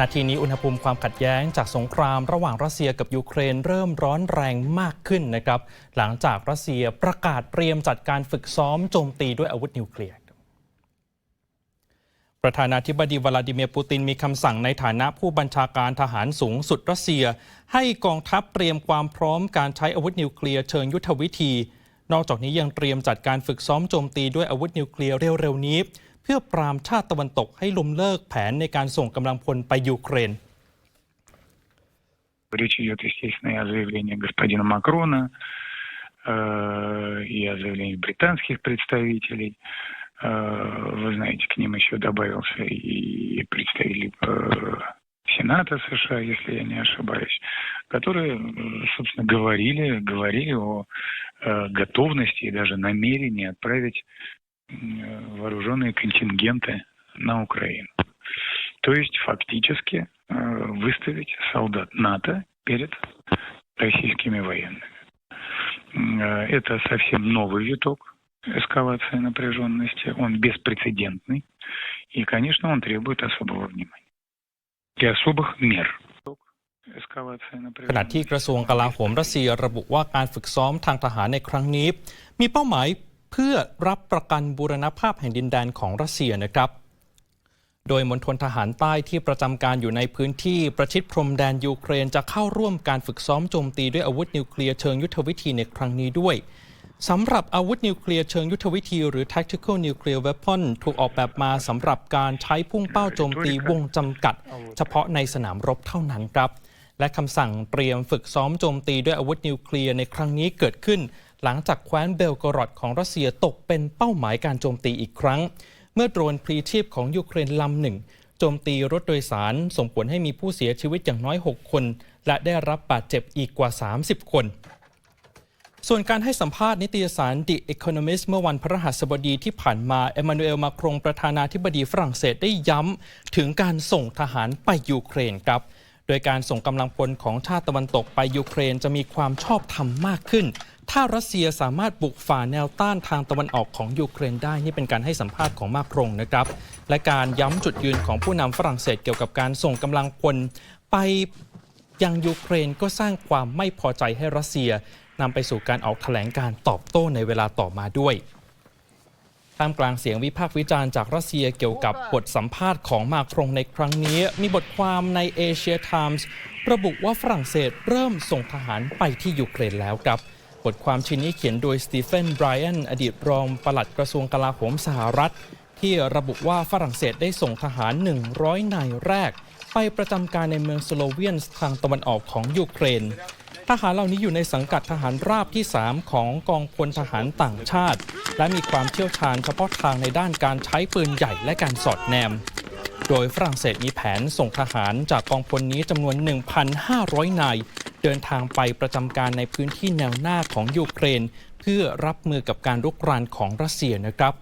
นาทีนี้อุณหภูมิความขัดแย้งจากสงครามระหว่างรัสเซียกับยูเครนเริ่มร้อนแรงมากขึ้นนะครับ หลังจากรัสเซียประกาศเตรียมจัดการฝึกซ้อมโจมตีด้วยอาวุธนิวเคลียร์ประธานาธิบดีวลาดิเมียร์ปูตินมีคำสั่งในฐานะผู้บัญชาการทหารสูงสุดรัสเซีย ให้กองทัพเตรียมความพร้อมการใช้อาวุธนิวเคลียร์เชิงยุทธวิธี นอกจากนี้ยังเตรียมจัดการฝึกซ้อมโจมตีด้วยอาวุธนิวเคลียร์เร็วๆนี้เพื่อปรามชาติตะวันตกให้ล้มเลิกแผนในการส่งกำลังพลไปยูเครน Речь идет, естественно, и о заявлении господина Макрона, э, и о заявлении британских представителей. Э, Вы знаете, к ним еще добавился и представитель э, Сената США, если я не ошибаюсь, которые, э, собственно, говорили, говорили о э, готовности и даже намерении отправить м, э, вооруженные контингенты на Украину. То есть фактически э, выставить солдат НАТО перед российскими военными. М, э, Это совсем новый виток эскалации напряженности, он беспрецедентный, и, конечно, он требует особого внимания и особых мер. Эскалация ขณะที่ напряженности. กระทรวงกลาโหมรัสเซียระบุว่าการฝึกซ้อมทางทหารในครั้งนี้ มีเป้าหมายเ พื่อรับประกันบูรณภาพแห่งดินแดนของรัสเซียนะครับ โดยมณฑลทหารใต้ที่ประจำการอยู่ในพื้นที่ประชิดพรมแดนยูเครนจะเข้าร่วมการฝึกซ้อมโจมตีด้วยอาวุธนิวเคลียร์เชิงยุทธวิธีในครั้งนี้ด้วยสำหรับอาวุธนิวเคลียร์เชิงยุทธวิธีหรือ tactical nuclear weapon ถูกออกแบบมาสำหรับการใช้พุ่งเป้าโจมตีวงจำกัด เฉพาะในสนามรบเท่านั้นครับ และคำสั่งเตรียมฝึกซ้อมโจมตีด้วยอาวุธนิวเคลียร์ในครั้งนี้เกิดขึ้น หลังจากแคว้นเบลกรอดของรัสเซียตกเป็นเป้าหมายการโจมตีอีกครั้ง เมื่อโดรนพลีชีพของยูเครนลำหนึ่งโจมตีรถโดยสารส่งผลให้มีผู้เสียชีวิตอย่างน้อย 6 คน และได้รับบาดเจ็บอีกกว่า 30 คน ส่วนการให้สัมภาษณ์นิตยสาร The Economist เมื่อวันพฤหัสบดีที่ผ่านมาเอมมานูเอลมาครงประธานาธิบดีฝรั่งเศสได้ย้ำถึงการส่งทหารไปยูเครนครับ โดยการส่งกำลังพลของชาติตะวันตกไปยูเครนจะมีความชอบธรรมมากขึ้น ถ้ารัสเซียสามารถบุกฝ่าแนวต้านทางตะวันออกของยูเครนได้นี่เป็นการให้สัมภาษณ์ของมาครงนะครับ และการย้ำจุดยืนของผู้นำฝรั่งเศสเกี่ยวกับการส่งกำลังพลไปยังยูเครนก็สร้างความไม่พอใจให้รัสเซียนำไปสู่การออกแถลงการตอบโต้ในเวลาต่อมาด้วยท่ามกลางเสียงวิพากษ์วิจารณ์จากรัสเซียเกี่ยวกับบทสัมภาษณ์ของมาครงในครั้งนี้ มีบทความในเอเชียไทมส์ระบุว่าฝรั่งเศสเริ่มส่งทหารไปที่ยูเครนแล้วครับ บทความชิ้นนี้เขียนโดยสตีเฟนไบรอันอดีตรองปลัดกระทรวงกลาโหมสหรัฐ ที่ระบุว่าฝรั่งเศสได้ส่งทหาร 100 นายแรก ไปประจำการในเมืองสโลเวียนทางตะวันออกของยูเครน ทหารเหล่านี้อยู่ในสังกัดทหารราบที่ 3 ของกองพลทหารต่างชาติ และมีความเชี่ยวชาญเฉพาะทางในด้านการใช้ปืนใหญ่และการสอดแนม โดยฝรั่งเศสมีแผนส่งทหารจากกองพลนี้จำนวน 1,500 นาย เดินทางไปประจำการในพื้นที่แนวหน้าของยูเครน เพื่อรับมือกับการรุกรานของรัสเซียนะครับ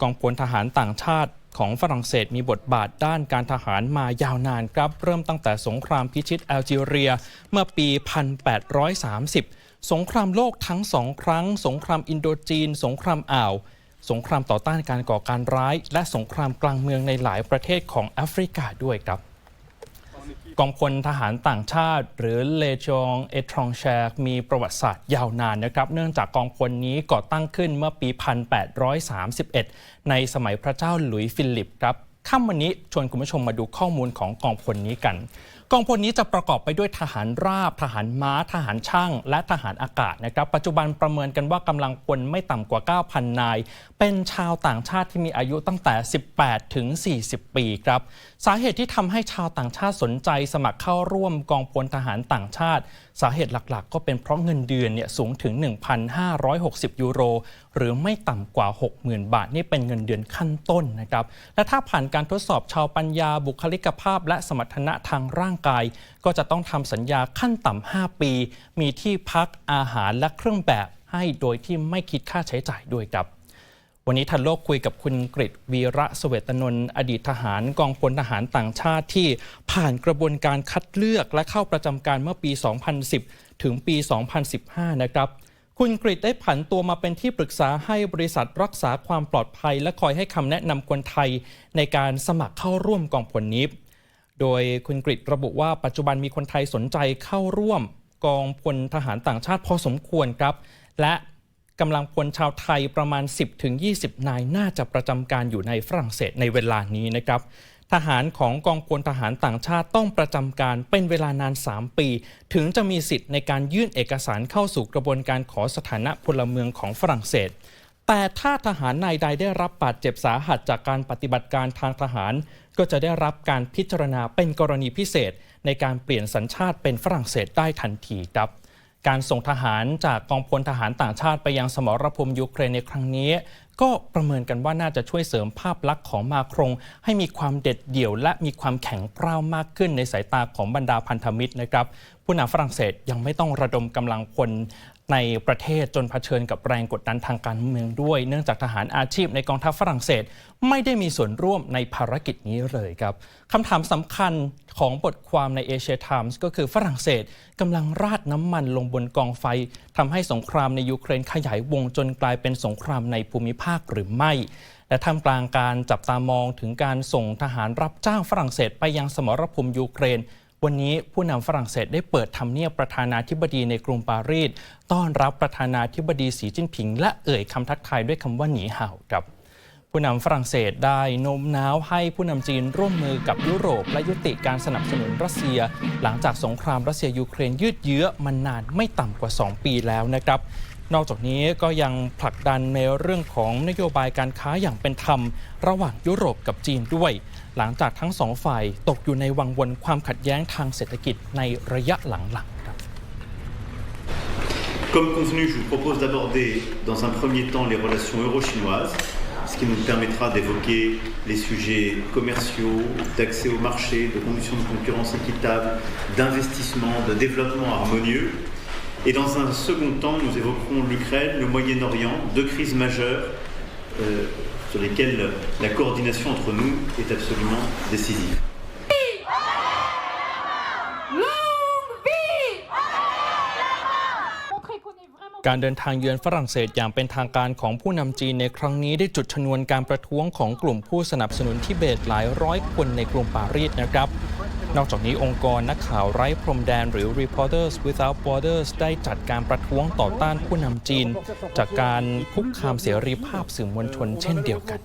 กองพลทหารต่างชาติของฝรั่งเศสมีบทบาทด้านการทหารมายาวนานครับ เริ่มตั้งแต่สงครามพิชิตแอลจีเรียเมื่อปี 1830 สงครามโลกทั้งสองครั้ง สงครามอินโดจีน สงครามอ่าว สงครามต่อต้านการก่อการร้าย และสงครามกลางเมืองในหลายประเทศของแอฟริกาด้วยครับ กองพลทหารต่างชาติ หรือเลจองเอทรองแชร์มีประวัติศาสตร์ยาวนานนะครับ เนื่องจากกองพลนี้ก่อตั้งขึ้นเมื่อปี 1831 ในสมัยพระเจ้าหลุยส์ฟิลิปครับค่ำวันนี้ชวนคุณผู้ชมมาดูข้อมูลของกองพลนี้กัน องพลนี้จะประกอบไปด้วยทหารราบ ทหารม้า ทหารช่าง และทหารอากาศนะครับปัจจุบันประเมินกันว่ากำลังพลไม่ต่ำกว่า 9,000 นาย เป็นชาวต่างชาติที่มีอายุตั้งแต่ 18 ถึง 40 ปีครับสาเหตุที่ทำให้ชาวต่างชาติสนใจสมัครเข้าร่วมกองพลทหารต่างชาติ สาเหตุหลักๆ ก็เป็นเพราะเงินเดือนเนี่ยสูงถึง 1,560 ยูโร หรือไม่ต่ำกว่า 60,000 บาท นี่เป็นเงินเดือนขั้นต้นนะครับและถ้าผ่านการทดสอบชาวปัญญาบุคลิกภาพ และสมรรถนะทางร่างกาย ก็จะต้องทำสัญญาขั้นต่ำ5ปี มีที่พักอาหารและเครื่องแบบให้โดยที่ไม่คิดค่าใช้จ่ายด้วยครับ วันนี้ทันโลกคุยกับคุณกฤษวีระเสเวตนนท์อดีตทหารกองพลทหารต่างชาติที่ผ่านกระบวนการคัดเลือกและเข้าประจำการเมื่อปี 2010 ถึงปี 2015 นะครับคุณกฤษได้ผันตัวมาเป็นที่ปรึกษาให้บริษัทรักษาความปลอดภัย และคอยให้คำแนะนำคนไทยในการสมัครเข้าร่วมกองพลนี้ โดยคุณกริตระบุว่าปัจจุบันมีคนไทยสนใจเข้าร่วมกองพลทหารต่างชาติพอสมควรครับ และกำลังพลชาวไทยประมาณ 10-20 นายน่าจะประจำการอยู่ในฝรั่งเศสในเวลานี้นะครับทหารของกองพลทหารต่างชาติต้องประจำการเป็นเวลานาน 3 ปี ถึงจะมีสิทธิ์ในการยื่นเอกสารเข้าสู่กระบวนการขอสถานะพลเมืองของฝรั่งเศส แต่ถ้าทหารนายใดได้รับบาดเจ็บสาหัสจากการปฏิบัติการทางทหาร ก็จะได้รับการพิจารณาเป็นกรณีพิเศษ ในการเปลี่ยนสัญชาติเป็นฝรั่งเศสได้ทันทีครับ การส่งทหารจากกองพลทหารต่างชาติไปยังสมรภูมิยูเครนในครั้งนี้ ก็ประเมินกันว่าน่าจะช่วยเสริมภาพลักษณ์ของมาครง ให้มีความเด็ดเดี่ยวและมีความแข็งกร้าวมากขึ้นในสายตาของบรรดาพันธมิตรนะครับ ผู้นำฝรั่งเศสยังไม่ต้องระดมกำลังพลในประเทศจนเผชิญกับแรงกดดันทางการเมืองด้วย เนื่องจากทหารอาชีพในกองทัพฝรั่งเศส ไม่ได้มีส่วนร่วมในภารกิจนี้เลยครับคำถามสำคัญของบทความในเอเชียไทมส์ก็คือฝรั่งเศสกำลังราดน้ำมันลงบนกองไฟทำให้สงครามในยูเครนขยายวงจนกลายเป็นสงครามในภูมิภาคหรือไม่และท่ามกลางการจับตามองถึงการส่งทหารรับจ้างฝรั่งเศสไปยังสมรภูมิยูเครน วันนี้ผู้นำฝรั่งเศสได้เปิดทำเนียบประธานาธิบดีในกรุงปารีสต้อนรับประธานาธิบดีสีจิ้นผิง และเอ่ยคำทักทายด้วยคำว่าหนีเห่าครับผู้นำฝรั่งเศสได้โน้มน้าวให้ผู้นำจีนร่วมมือกับยุโรป และยุติการสนับสนุนรัสเซีย หลังจากสงครามรัสเซียยูเครนยืดเยื้อมานานไม่ต่ำกว่า 2 ปีแล้วนะครับ นอกจากนี้ก็ยังผลักดันในเรื่องของนโยบายการค้าอย่างเป็นธรรม ระหว่างยุโรปกับจีนด้วย หลังจากทั้งสองฝ่ายตกอยู่ในวังวนความขัดแย้งทางเศรษฐกิจในระยะหลังๆครับ Comme convenu, je vous propose d'aborder dans un premier temps les relations euro-chinoises, ce qui nous permettra d'évoquer les sujets commerciaux, d'accès au marché, de conditions de concurrence équitable, d'investissement, de développement harmonieux. Et dans un second temps, nous évoquerons l'Ukraine, le Moyen-Orient, deux crises majeures euh, sur lesquels la coordination entre nous est absolument décisive. Longue การเดินทางเยือนฝรั่งเศสอย่างเป็นทางการของผู้นำจีนในครั้งนี้ได้จุดชนวนการประท้วงของกลุ่มผู้สนับสนุนทิเบตหลายร้อยคนในกรุงปารีสนะครับ นอกจากนี้องค์กรนักข่าวไร้พรมแดนหรือ Reporters Without Borders ได้จัดการประท้วงต่อต้านผู้นำจีน จากการคุกคามเสรีภาพสื่อมวลชนเช่นเดียวกัน